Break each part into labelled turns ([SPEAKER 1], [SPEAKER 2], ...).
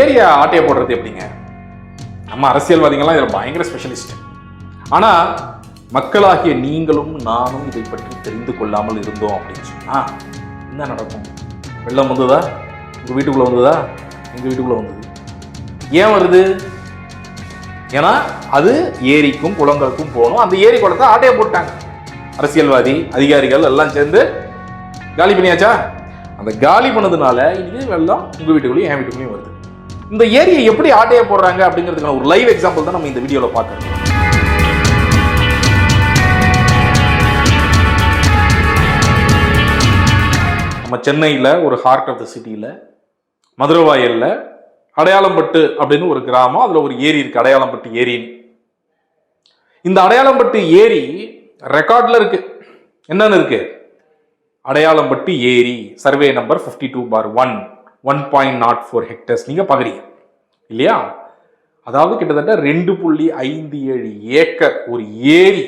[SPEAKER 1] Area ஆட்டையை போடுறது எப்படிங்க? நம்ம அரசியல்வாதிகள்லாம் இதில் பயங்கர ஸ்பெஷலிஸ்ட் ஆனால் மக்களாகிய நீங்களும் நானும் இதை பற்றி தெரிந்து கொள்ளாமல் இருந்தோம் அப்படின்னு சொன்னால் என்ன நடக்கும்? வெள்ளம் வந்ததா? உங்கள் வீட்டுக்குள்ளே வந்ததா? எங்கள் வீட்டுக்குள்ளே வந்தது? ஏன் வருது? ஏன்னா அது ஏரிக்கும் குளங்களுக்கும் போகணும். அந்த ஏரி குளத்தை ஆட்டையை போட்டாங்க அரசியல்வாதி அதிகாரிகள் எல்லாம் சேர்ந்து காலி பண்ணியாச்சா? அந்த காலி பண்ணதுனால இன்னைக்கு வெள்ளம் உங்கள் வீட்டுக்குள்ளேயும் என் வீட்டுக்குள்ளேயும் வருது. இந்த ஏரியை எப்படி ஆட்டையை போடுறாங்க அப்படிங்கிறதுக்கான ஒரு லைவ் எக்ஸாம்பிள் தான் நம்ம இந்த வீடியோவில் பார்க்கறோம். நம்ம சென்னையில் ஒரு ஹார்ட் ஆஃப் த சிட்டியில் மதுரவாயலில் அடையாளம்பட்டு அப்படின்னு ஒரு கிராமம் அதில் ஒரு ஏரி இருக்குது அடையாளம்பட்டு ஏரின்னு இந்த அடையாளம்பட்டு ஏரி ரெக்கார்டில் இருக்குது என்னென்னு இருக்குது அடையாளம்பட்டு ஏரி survey number fifty two four one one point naught oh four hectares நீங்கள் பார்க்குறீங்க இல்லையா? அதாவது கிட்டத்தட்ட ரெண்டு புள்ளி ஐந்து ஏழு ஏக்கர் ஒரு ஏரி.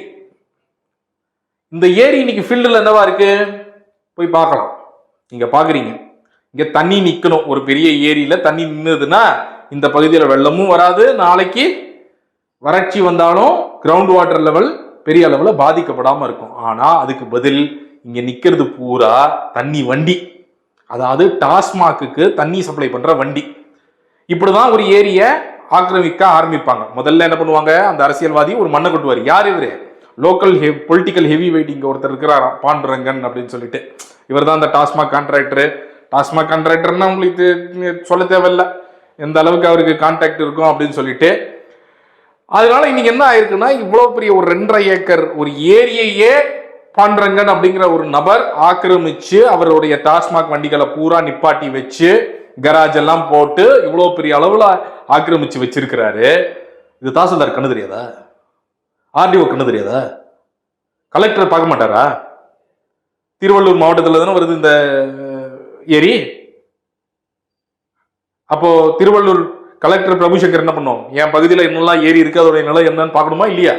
[SPEAKER 1] இந்த ஏரி இன்னைக்கு ஃபீல்டில் என்னவா இருக்கு? போய் பார்க்கலாம். நீங்கள் பார்க்குறீங்க இங்கே தண்ணி நிற்கணும் ஒரு பெரிய ஏரியில் தண்ணி நின்றுதுன்னா இந்த பகுதியில் வெள்ளமும் வராது. நாளைக்கு வறட்சி வந்தாலும் கிரவுண்ட் வாட்டர் லெவல் பெரிய அளவில் பாதிக்கப்படாமல் இருக்கும். ஆனால் அதுக்கு பதில் இங்கே நிற்கிறது பூரா தண்ணி வண்டி. அதாவது டாஸ்மாக்குக்கு தண்ணி சப்ளை பண்ற வண்டி. இப்படிதான் ஒரு ஏரியை ஆக்கிரமிக்க ஆரம்பிப்பாங்க. முதல்ல என்ன பண்ணுவாங்க? அந்த அரசியல்வாதி ஒரு மண்ணை கொட்டுவார். யார் இவரு? லோக்கல் ஹெ பொலிட்டிக்கல் ஹெவி வெயிட் ஒருத்தர் இருக்கிறாராம். பாண்டுரங்கன் அப்படின்னு சொல்லிட்டு. இவர் தான் அந்த டாஸ்மாக் கான்ட்ராக்டர் டாஸ்மாக் கான்ட்ராக்டர்னா உங்களுக்கு சொல்ல தேவையில்ல. எந்த அளவுக்கு அவருக்கு கான்டாக்ட் இருக்கும் அப்படின்னு சொல்லிட்டு. அதனால இன்னைக்கு என்ன ஆயிருக்குன்னா இவ்வளவு பெரிய ஒரு ரெண்டரை ஏக்கர் ஒரு ஏரியையே பாண்டரங்கன் அப்படிங்கிற ஒரு நபர் ஆக்கிரமிச்சு அவருடைய டாஸ்மாக் வண்டிகளை பூரா நிப்பாட்டி வச்சு கராஜ் எல்லாம் போட்டு இவ்வளோ பெரிய அளவில் ஆக்கிரமிச்சு வச்சிருக்கிறாரு. இது தாசில்தார் கண்ணு தெரியாதா? ஆர்டிஓ கண்ணு தெரியாதா? கலெக்டர் பார்க்க மாட்டாரா? திருவள்ளூர் மாவட்டத்தில் தானே வருது இந்த ஏரி? அப்போ திருவள்ளூர் கலெக்டர் பிரபுசங்கர் என்ன பண்ணும்? என் பகுதியில் என்னெல்லாம் ஏரி இருக்கு அதோடைய நிலை என்னன்னு பார்க்கணுமா இல்லையா?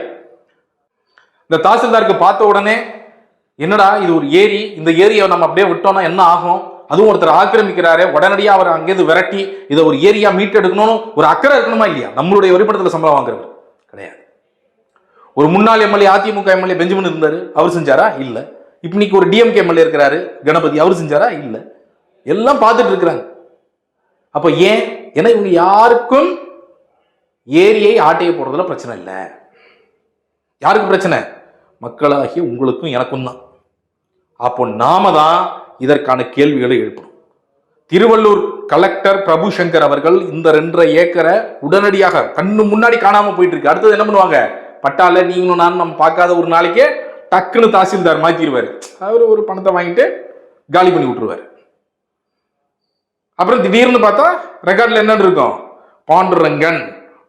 [SPEAKER 1] இந்த தாசில்தாருக்கு பார்த்த உடனே என்னடா இது ஒரு ஏரி? இந்த ஏரியை நம்ம அப்படியே விட்டோம்னா என்ன ஆகும்? அதுவும் ஒருத்தர் ஆக்கிரமிக்கிறாரு உடனடியா அவர் அங்கேருந்து விரட்டி இதை ஒரு ஏரியா மீட்டெடுக்கணும்னு ஒரு அக்கறை இருக்கணுமா இல்லையா? நம்மளுடைய வரிப்படத்தில் சம்பளம் வாங்குறவர். கிடையாது. ஒரு முன்னாள் எம்எல்ஏ அதிமுக எம்எல்ஏ பெஞ்சமின் இருந்தார் அவர் செஞ்சாரா? இல்லை. இப்ப இன்னைக்கு ஒரு டிஎம்கே எம்எல்ஏ இருக்கிறாரு கணபதி அவர் செஞ்சாரா? இல்லை. எல்லாம் பார்த்துட்டு இருக்கிறாங்க. அப்போ ஏன்? ஏன்னா இவங்க யாருக்கும் ஏரியை ஆட்டைய போடுறதுல பிரச்சனை இல்லை. யாருக்கு பிரச்சனை? மக்களாகிய உங்களுக்கும் எனக்கும் தான். அப்போ நாம தான் இதற்கான கேள்விகளை எழுப்பணும். திருவள்ளூர் கலெக்டர் பிரபு சங்கர் அவர்கள் இந்த ரெண்டரை ஏக்கரை உடனடியாக கண்ணு முன்னாடி காணாம போயிட்டு இருக்கு அடுத்தது என்ன பண்ணுவாங்க? பட்டால நீங்களும் நான் நம்ம பார்க்காத ஒரு நாளைக்கே டக்குன்னு தாசில்தார் மாத்திடுவார் அவர் ஒரு பணத்தை வாங்கிட்டு காலி பண்ணி விட்டுருவார். அப்புறம் திடீர்னு பார்த்தா ரெக்கார்டில் என்னன்னு இருக்கும்? Pandurangan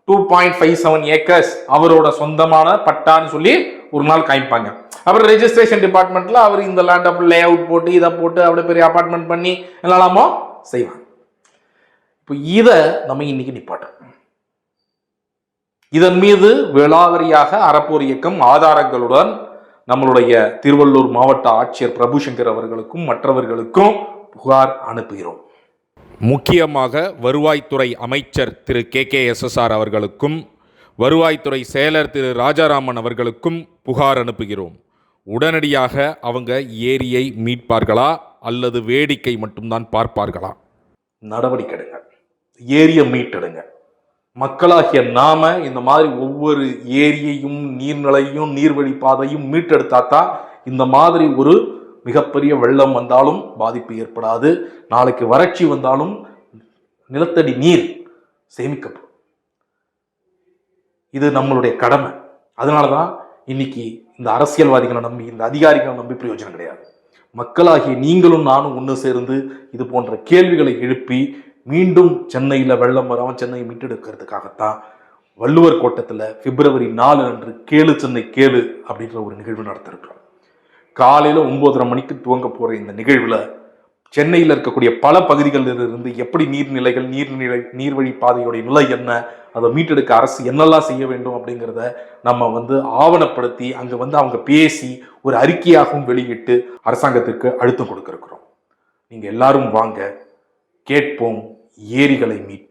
[SPEAKER 1] two point five seven acres அவரோட சொந்தமான பட்டான்னு சொல்லி ஒரு நாள் காமிப்பாங்க. அப்புறம் ரெஜிஸ்ட்ரேஷன் டிபார்ட்மெண்ட்டில் அவர் இந்த லேண்ட் அப்படி லே அவுட் போட்டு இதை போட்டு அப்படியே பெரிய அபார்ட்மெண்ட் பண்ணி என்னெல்லாமோ செய்வாங்க. இப்போ இதை நம்ம இன்னைக்கு நிப்பாட்டோம். இதன் மீது விளாவரியாக அறப்போர் இயக்கம் ஆதாரங்களுடன் நம்மளுடைய திருவள்ளூர் மாவட்ட ஆட்சியர் பிரபுசங்கர் அவர்களுக்கும் மற்றவர்களுக்கும் புகார் அனுப்புகிறோம்.
[SPEAKER 2] முக்கியமாக வருவாய்த்துறை அமைச்சர் திரு கே கே எஸ்எஸ்ஆர் அவர்களுக்கும் வருவாய்த்துறை செயலர் திரு ராஜாராமன் அவர்களுக்கும் புகார் அனுப்புகிறோம். உடனடியாக அவங்க ஏரியை மீட்பார்களா அல்லது வேடிக்கை மட்டும்தான் பார்ப்பார்களா?
[SPEAKER 1] நடவடிக்கை எடுங்க. ஏரியை மீட்டெடுங்க. மக்களாகிய நாம இந்த மாதிரி ஒவ்வொரு ஏரியையும் நீர்நிலையும் நீர்வழி பாதையும் மீட்டெடுத்தா தான் இந்த மாதிரி ஒரு மிகப்பெரிய வெள்ளம் வந்தாலும் பாதிப்பு ஏற்படாது. நாளைக்கு வறட்சி வந்தாலும் நிலத்தடி நீர் சேமிக்கப்படும். இது நம்மளுடைய கடமை. அதனால தான் இன்னைக்கு இந்த அரசியல்வாதிகளை நம்பி இந்த அதிகாரிகளை நம்பி பிரயோஜனம் கிடையாது. மக்களாகிய நீங்களும் நானும் ஒன்று சேர்ந்து இது போன்ற கேள்விகளை எழுப்பி மீண்டும் சென்னையில் வெள்ளம் வராமல் சென்னையை மீட்டெடுக்கிறதுக்காகத்தான் வள்ளுவர் கோட்டத்தில் பிப்ரவரி நாலு அன்று கேளு சென்னை கேளு அப்படின்ற ஒரு நிகழ்வு நடத்திருக்கிறோம். காலையில் ஒன்பதரை மணிக்கு துவங்க போகிற இந்த நிகழ்வில் சென்னையில் இருக்கக்கூடிய பல பகுதிகளில் இருந்து எப்படி நீர்நிலைகள் நீர்நிலை நீர்வழி பாதையுடைய நிலை என்ன அதை மீட்டெடுக்க அரசு என்னெல்லாம் செய்ய வேண்டும் அப்படிங்கிறத நம்ம வந்து ஆவணப்படுத்தி அங்கே வந்து அவங்க பேசி ஒரு அறிக்கையாகவும் வெளியிட்டு அரசாங்கத்திற்கு அழுத்தம் கொடுக்கிருக்கிறோம் நீங்கள் எல்லாரும் வாங்க கேட்போம் ஏரிகளை மீட்போம்.